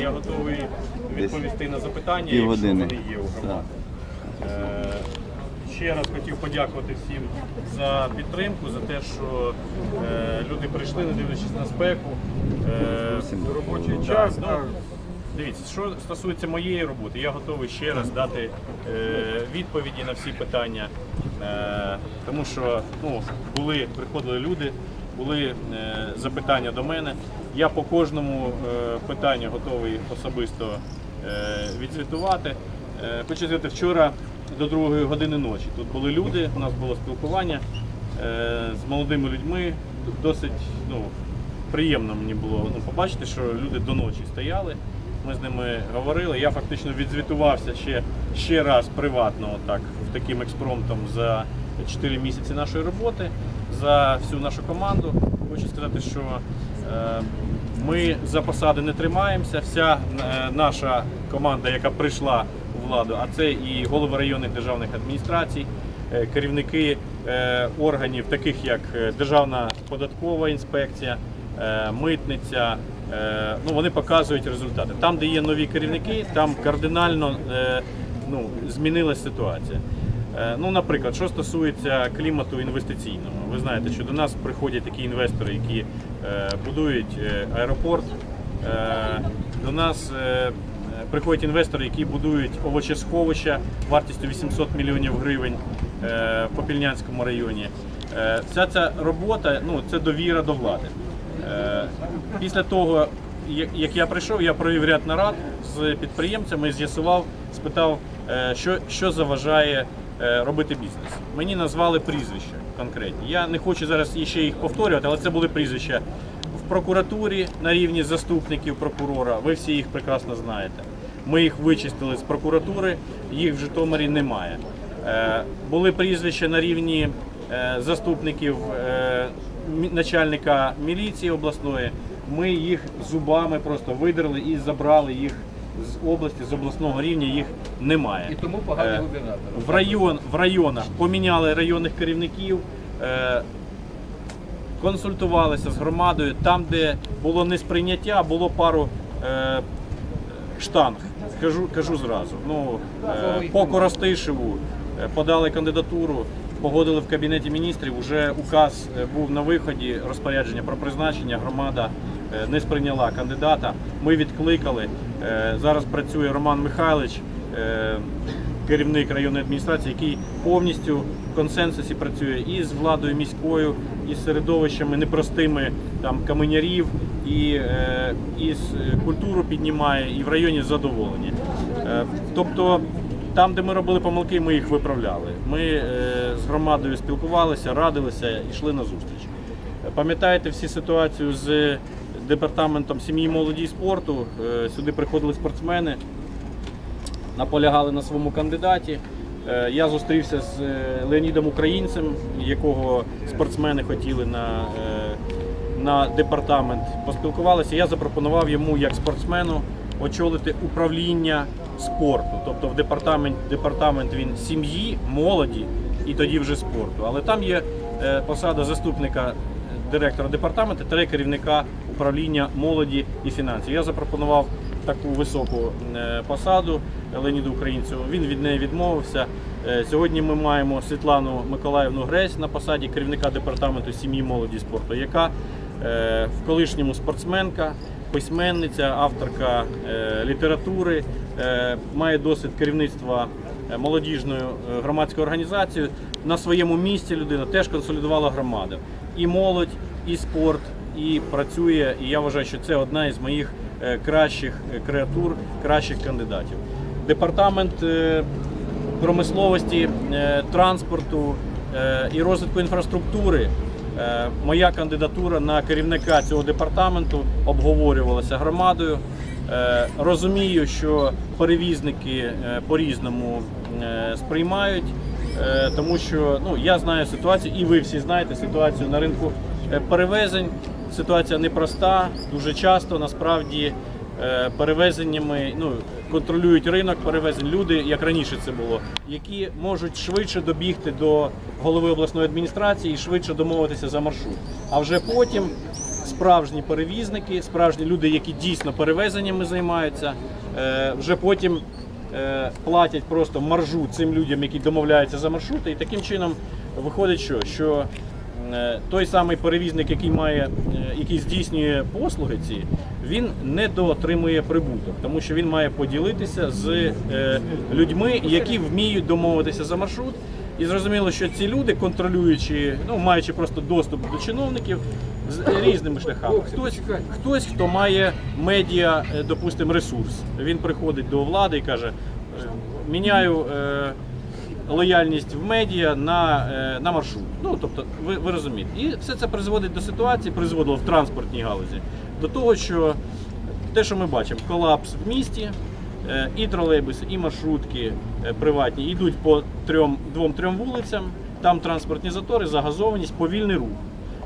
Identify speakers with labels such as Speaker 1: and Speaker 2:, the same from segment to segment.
Speaker 1: Я готовий відповісти на запитання, якщо вони є у громади. Е, Ще раз хотів подякувати всім за підтримку, за те, що е, люди прийшли, не дивлячись на спеку. Е,
Speaker 2: робочий час.
Speaker 1: ну, Дивіться, що стосується моєї роботи, я готовий ще раз дати відповіді на всі питання, тому що ну, були, приходили люди, були е, запитання до мене. Я по кожному е, питанню готовий особисто е, відзвітувати. Хочу сказати, вчора до другої години ночі тут були люди, у нас було спілкування з молодими людьми. Досить ну, приємно мені було ну, побачити, що люди до ночі стояли. Ми з ними говорили. Я фактично відзвітувався ще, ще раз приватно, так, таким експромтом за 4 місяці нашої роботи, за всю нашу команду. Хочу сказати, що е, ми за посади не тримаємося. Вся е, наша команда, яка прийшла у владу, а це і голови районних державних адміністрацій, е, керівники органів, таких як Державна податкова інспекція, митниця. Ну, вони показують результати. Там, де є нові керівники, там кардинально ну, змінилася ситуація. Е, Ну, наприклад, що стосується клімату інвестиційного, ви знаєте, що до нас приходять такі інвестори, які е, будують е, аеропорт. До нас приходять інвестори, які будують овочесховища вартістю 800 мільйонів гривень в Попільнянському районі. Вся ця робота ну, це довіра до влади. Після того, як- я прийшов, я провів ряд нарад з підприємцями, з'ясував, спитав, що, що заважає робити бізнес. Мені назвали прізвища конкретні. Я не хочу зараз іще їх повторювати, але це були прізвища в прокуратурі на рівні заступників прокурора. Ви всі їх прекрасно знаєте. Ми їх вичистили з прокуратури, їх в Житомирі немає. Е, Були прізвища на рівні е, заступників е, начальника міліції обласної. Ми їх зубами просто видерли і забрали їх з області, з обласного рівня їх немає.
Speaker 2: І тому поганий
Speaker 1: Е,
Speaker 2: губернатор.
Speaker 1: В, район, в районах поміняли районних керівників, е, консультувалися з громадою. Там, де було несприйняття, було пару е, штанг. Кажу, кажу зразу. Ну, е, по Коростишеву подали кандидатуру, погодили в кабінеті міністрів. Уже указ був на виході, розпорядження про призначення. Громада не сприйняла кандидата. Ми відкликали. Е, Зараз працює Роман Михайлович. е, керівник районної адміністрації, який повністю в консенсусі працює і з владою міською, і з середовищами непростими там каменярів, і, е, і е, культуру піднімає, і в районі задоволені. Е, тобто. Там, де ми робили помилки, ми їх виправляли. Ми е, з громадою спілкувалися, радилися, йшли на зустріч. Е, Пам'ятаєте всі ситуацію з департаментом сім'ї, молоді і спорту? Е, Сюди приходили спортсмени, наполягали на своєму кандидаті. Е, Я зустрівся з е, Леонідом Українцем, якого спортсмени хотіли на, на департамент. Поспілкувалися. Я запропонував йому як спортсмену очолити управління спорту. Тобто в департамент, департамент він сім'ї, молоді і тоді вже спорту. Але там є посада заступника директора департаменту та керівника управління молоді і фінансів. Я запропонував таку високу е, посаду Леоніду Українцю. Він від неї відмовився. Е, Сьогодні ми маємо Світлану Миколаївну Гресь на посаді керівника департаменту сім'ї, молоді і спорту, яка е, в колишньому спортсменка, письменниця, авторка літератури, має досвід керівництва молодіжною громадською організацією. На своєму місці людина теж консолідувала громаду. І молодь, і спорт, і працює. І я вважаю, що це одна із моїх е, кращих е, креатур, кращих кандидатів. Департамент е, промисловості, транспорту і розвитку інфраструктури. Моя кандидатура на керівника цього департаменту обговорювалася громадою. Розумію, що перевізники по-різному сприймають, тому що ну, я знаю ситуацію, і ви всі знаєте ситуацію на ринку перевезень. Ситуація непроста, дуже часто насправді е, перевезеннями ну, контролюють ринок перевезень люди, як раніше це було, які можуть швидше добігти до голови обласної адміністрації і швидше домовитися за маршрут. А вже потім справжні перевізники, справжні люди, які дійсно перевезеннями займаються. Е, Вже потім е, платять просто маржу цим людям, які домовляються за маршрути. І таким чином виходить, що, що той самий перевізник, який має, е, який здійснює послуги ці, він не доотримує прибуток, тому що він має поділитися з е, людьми, які вміють домовитися за маршрут. І зрозуміло, що ці люди, контролюючи, ну маючи просто доступ до чиновників з різними шляхами. Хтось, хтось хто має медіа, е, допустимо, ресурс. Він приходить до влади і каже: е, міняю. Лояльність в медіа на, е, на маршрут. Ну тобто, ви, ви розумієте. І все це призводить до ситуації, призводило в транспортній галузі, до того, що те, що ми бачимо, колапс в місті, е, і тролейбуси, і маршрутки е, приватні йдуть по трьом, двом-трьом вулицям, там транспортні затори, загазованість, повільний рух.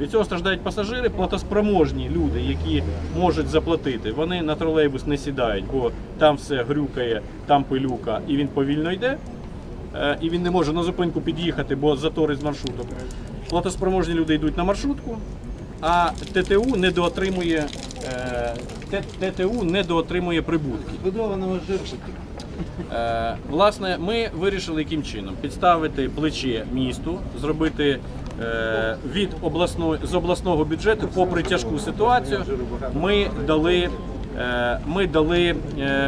Speaker 1: Від цього страждають пасажири, платоспроможні люди, які можуть заплатити. Вони на тролейбус не сідають, бо там все грюкає, там пилюка, і він повільно йде. Е, і він не може на зупинку під'їхати, бо затори з маршруток. Платоспроможні люди йдуть на маршрутку, а ТТУ не доотримує, е, ТТУ не доотримує прибутки.
Speaker 3: Збудованого жирку.
Speaker 1: Е, Власне, ми вирішили яким чином підставити плече місту, зробити від обласної з обласного бюджету, попри тяжку ситуацію, ми дали, ми дали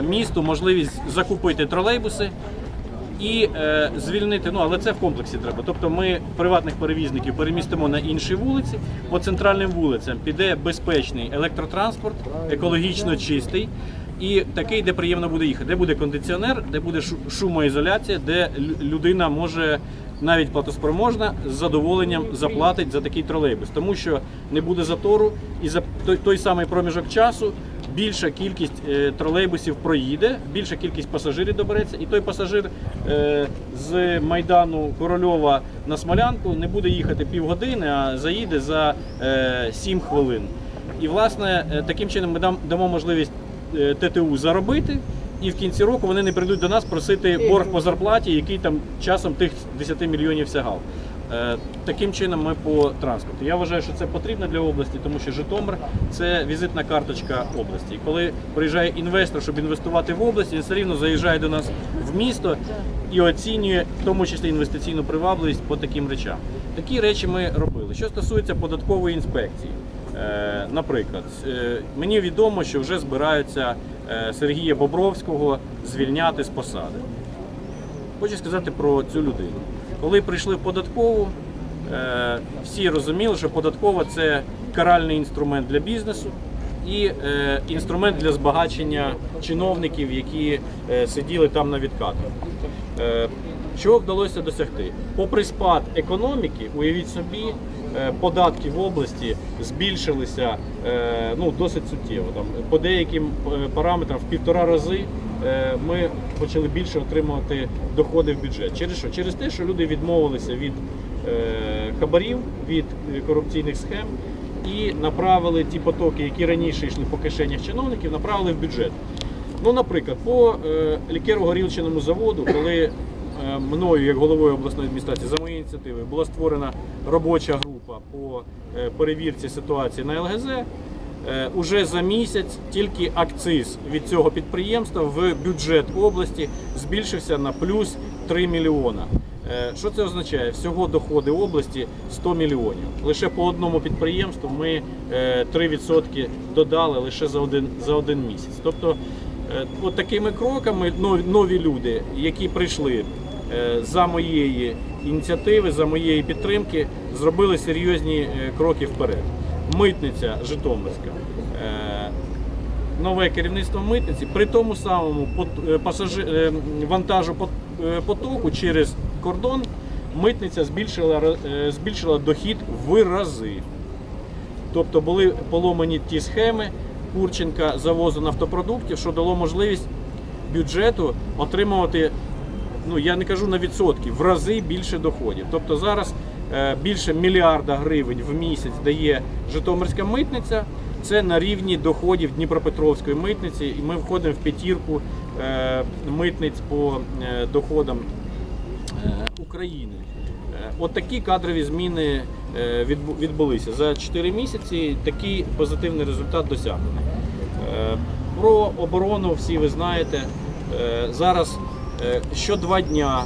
Speaker 1: місту можливість закупити тролейбуси. І е, звільнити, ну але це в комплексі треба. Тобто ми приватних перевізників перемістимо на інші вулиці. По центральним вулицям піде безпечний електротранспорт, екологічно чистий. І такий, де приємно буде їхати, де буде кондиціонер, де буде шумоізоляція, де людина може навіть платоспроможна з задоволенням заплатить за такий тролейбус, тому що не буде затору, і за той, той самий проміжок часу більша кількість е, тролейбусів проїде, більша кількість пасажирів добереться, і той пасажир е, з майдану Корольова на Смолянку не буде їхати півгодини, а заїде за е, 7 хвилин. І власне е, таким чином ми дамо можливість е, ТТУ заробити. І в кінці року вони не прийдуть до нас просити борг по зарплаті, який там часом тих 10 мільйонів сягав. Е, Таким чином ми по транспорту. Я вважаю, що це потрібно для області, тому що Житомир це візитна карточка області. І коли приїжджає інвестор, щоб інвестувати в область, він все рівно заїжджає до нас в місто і оцінює в тому числі інвестиційну привабливість по таким речам. Такі речі ми робили. Що стосується податкової інспекції. Е, Наприклад, е, мені відомо, що вже збираються Сергія Бобровського звільняти з посади. Хочу сказати про цю людину. Коли прийшли в податкову, е, всі розуміли, що податкова це каральний інструмент для бізнесу і е, інструмент для збагачення чиновників, які е, сиділи там на відкатах. Чого вдалося досягти? Попри спад економіки, уявіть собі, податки в області збільшилися ну, досить суттєво. Там, по деяким параметрам в півтора рази ми почали більше отримувати доходи в бюджет. Через що? Через те, що люди відмовилися від е, хабарів, від е, корупційних схем і направили ті потоки, які раніше йшли по кишенях чиновників, направили в бюджет. Ну, наприклад, по е, лікеро-горілчиному заводу, коли е, мною, як головою обласної адміністрації, за моєю ініціативою була створена робоча група по е, перевірці ситуації на ЛГЗ. Е, Уже за місяць тільки акциз від цього підприємства в бюджет області збільшився на плюс 3 мільйона. Е, Що це означає? Всього доходи області 100 мільйонів. Лише по одному підприємству ми е, 3% додали лише за один, за один місяць. Тобто, е, от такими кроками нові, люди, які прийшли е, за моєї ініціативи, за моєї підтримки, зробили серйозні е, кроки вперед. Митниця Житомирська. Нове керівництво митниці при тому самому е, пасажи... е, вантажу е, потоку через кордон митниця збільшила, збільшила дохід в рази. Тобто були поломані ті схеми Курченка завозу нафтопродуктів, що дало можливість бюджету отримувати, ну я не кажу на відсотки, в рази більше доходів. Тобто зараз більше мільярда гривень в місяць дає Житомирська митниця. Це на рівні доходів Дніпропетровської митниці, і ми входимо в п'ятірку е, митниць по е, доходам е, України. От такі кадрові зміни відбулися. За 4 місяці такий позитивний результат досягнений. Про оборону всі ви знаєте. Зараз що два дня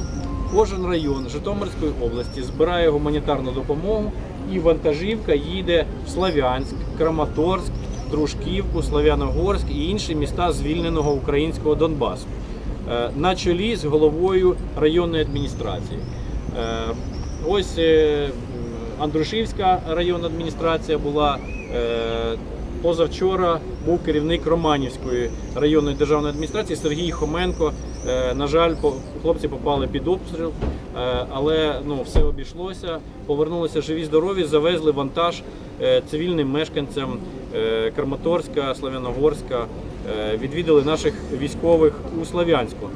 Speaker 1: кожен район Житомирської області збирає гуманітарну допомогу і вантажівка їде в Славянськ, Краматорськ, Дружківку, Славяногорськ і інші міста звільненого українського Донбасу е, на чолі з головою районної адміністрації. Е, Ось е, Андрушівська районна адміністрація була. Позавчора був керівник Романівської районної державної адміністрації Сергій Хоменко. На жаль, хлопці попали під обстріл, але ну, все обійшлося. Повернулися живі, здорові, завезли вантаж е, цивільним мешканцям е, Краматорська, Славяногорська. Е, Відвідали наших військових у Славянську.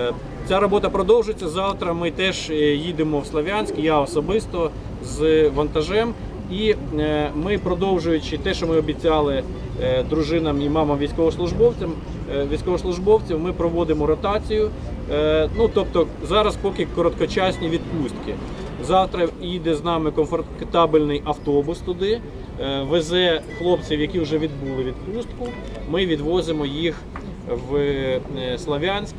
Speaker 1: Е, Ця робота продовжується. Завтра ми теж е, їдемо в Славянськ, я особисто з вантажем. І е, ми, продовжуючи те, що ми обіцяли е, дружинам і мамам військовослужбовцям, е, військовослужбовців, ми проводимо ротацію. Ну тобто зараз поки короткочасні відпустки. Завтра їде з нами комфортабельний автобус туди, везе хлопців, які вже відбули відпустку. Ми відвозимо їх в Славянськ.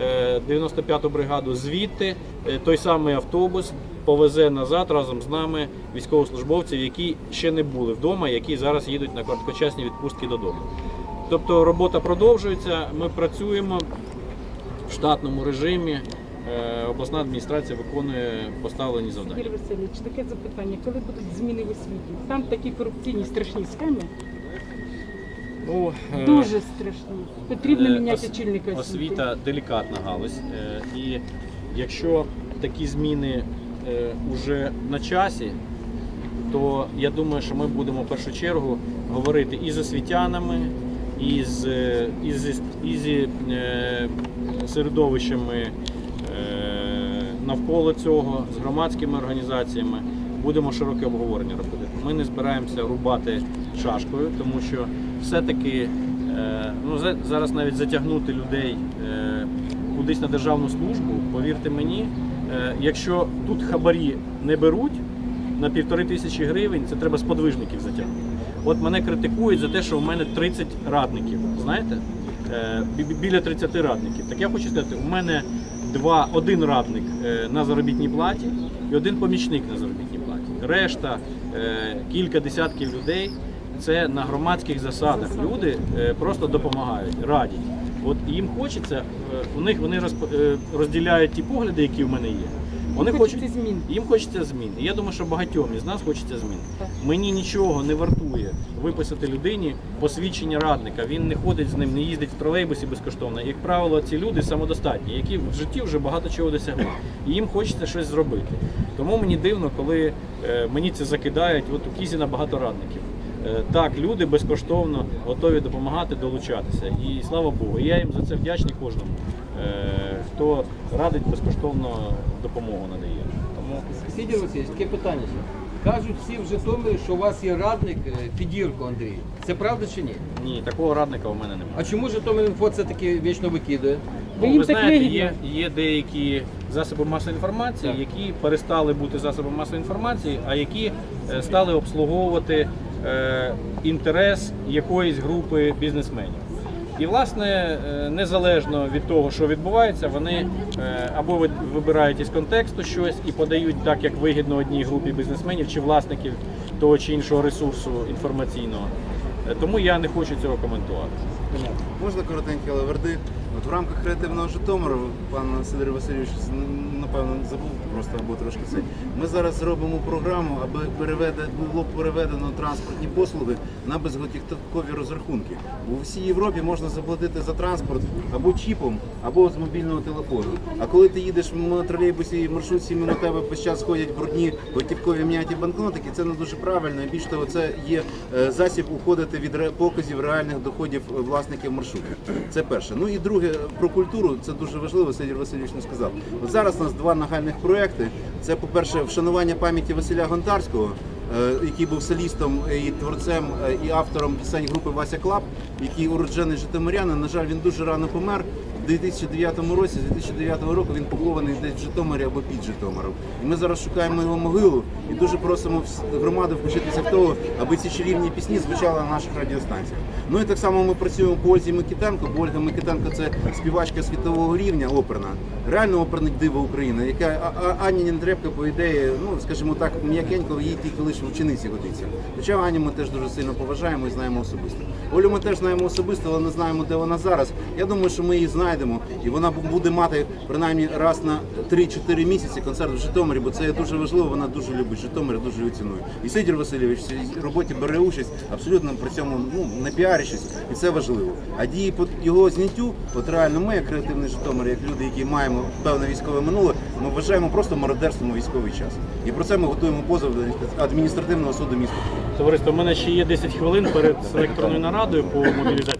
Speaker 1: Е, 95-ту бригаду звідти е, той самий автобус повезе назад разом з нами військовослужбовців, які ще не були вдома, які зараз їдуть на короткочасні відпустки додому. Тобто робота продовжується. Ми працюємо в штатному режимі. Е, Обласна адміністрація виконує поставлені завдання.
Speaker 3: Васильович, таке запитання. Коли будуть зміни в освіті? Там такі корупційні страшні схеми,
Speaker 1: Ну, е,
Speaker 3: дуже страшні. Потрібно
Speaker 1: Е,
Speaker 3: міняти
Speaker 1: ос-
Speaker 3: очільника освіти.
Speaker 1: Освіта делікатна галузь. Е, І якщо такі зміни е, уже на часі, то я думаю, що ми будемо в першу чергу говорити і з освітянами, і з, е, і з, і е, середовищами е, навколо цього, з громадськими організаціями. Будемо широке обговорення робити. Ми не збираємося рубати шашкою, тому що все-таки е, ну, зараз навіть затягнути людей е, кудись на державну службу, повірте мені, е, якщо тут хабарі не беруть на півтори тисячі гривень, це треба сподвижників затягнути. От мене критикують за те, що в мене 30 радників. Знаєте? Бі- бі- біля 30 радників. Так я хочу сказати, у мене два, один радник на заробітній платі і один помічник на заробітній платі. Решта, кілька десятків людей це на громадських засадах. Люди е, просто допомагають, радять. От їм хочеться, е, у них вони е, розділяють ті погляди, які в мене є. Вони хочуть
Speaker 3: змін.
Speaker 1: їм хочеться змін. І я думаю, що багатьом із нас хочеться змін. Мені нічого не вартує виписати людині посвідчення радника. Він не ходить з ним, не їздить в тролейбусі безкоштовно. Як правило, ці люди самодостатні, які в житті вже багато чого досягли. І їм хочеться щось зробити. Тому мені дивно, коли мені це закидають. От у Кізіна багато радників. Е, Так, люди безкоштовно готові допомагати, долучатися. І слава Богу, я їм за це вдячний кожному, е, хто радить безкоштовно допомогу надає. Тому
Speaker 2: Сидір Васильович, таке питання. Кажуть всі в Житомирі, що у вас є радник е, Федірко Андрій. Це правда чи ні?
Speaker 1: ні, такого радника у мене немає.
Speaker 2: А чому Житомир.Інфо це таки вічно викидає?
Speaker 3: Бо
Speaker 1: Ну,
Speaker 3: їм
Speaker 1: ви знаєте, є, є деякі засоби масової інформації,
Speaker 2: Так.
Speaker 1: які перестали бути засобами масової інформації, а які е, стали обслуговувати е, інтерес якоїсь групи бізнесменів. І, власне, е, незалежно від того, що відбувається, вони е, або ви- вибирають із контексту щось і подають так, як вигідно одній групі бізнесменів чи власників того чи іншого ресурсу інформаційного. Е, Тому я не хочу цього коментувати.
Speaker 4: Можна коротенький, але вердикт. От в рамках креативного Житомиру пан Сидор Васильович напевно забув просто або трошки це. Ми зараз робимо програму, аби переведе, було переведено транспортні послуги на безготівкові розрахунки. У всій Європі можна заплатити за транспорт або чіпом, або з мобільного телефону. А коли ти їдеш на тролейбусі і маршрутці мимо тебе весь час ходять брудні готівкові м'яті банкнотики, це не дуже правильно. І більш того, це є е, засіб уходити від показів реальних доходів власників маршрутів. Це перше. Ну і друге про культуру. Це дуже важливо. Сидір Васильович не сказав. От зараз нас два нагальних проекти. Це, по-перше, вшанування пам'яті Василя Гонтарського. Е, який був солістом і творцем е, і автором пісень групи Вася Клаб, який уроджений Житомирянин. На жаль, він дуже рано помер. У 2009 році, з 2009 року він похований десь в Житомирі або під Житомиром. І ми зараз шукаємо його могилу і дуже просимо громаду включитися в того, аби ці чарівні пісні звучали на наших радіостанціях. Ну і так само ми працюємо по Ользі Микитенко, бо Ольга Микитенко це співачка світового рівня, оперна, реально оперне диво України, яка Ані Нендрепка, по ідеї, ну скажімо так, м'якенько їй тільки лише учениці годиться. Хоча Аню ми теж дуже сильно поважаємо і знаємо особисто. Олю ми теж знаємо особисто, але не знаємо, де вона зараз. Я думаю, що ми її знайдемо, і вона буде мати принаймні раз на 3-4 місяці концерт в Житомирі, бо це дуже важливо. Вона дуже любить Житомир, дуже його цінує. І Сидір Васильович в цій роботі бере участь абсолютно при цьому ну не піарячись, і це важливо. А дії по його зняттю, от реально ми, як креативний Житомир, як люди, які маємо певне військове минуле, ми вважаємо просто мародерством у військовий час. І про це ми готуємо позов до адміністративного суду міста.
Speaker 1: Товариство, у мене ще є 10 хвилин перед електронною нарадою по мобілізації.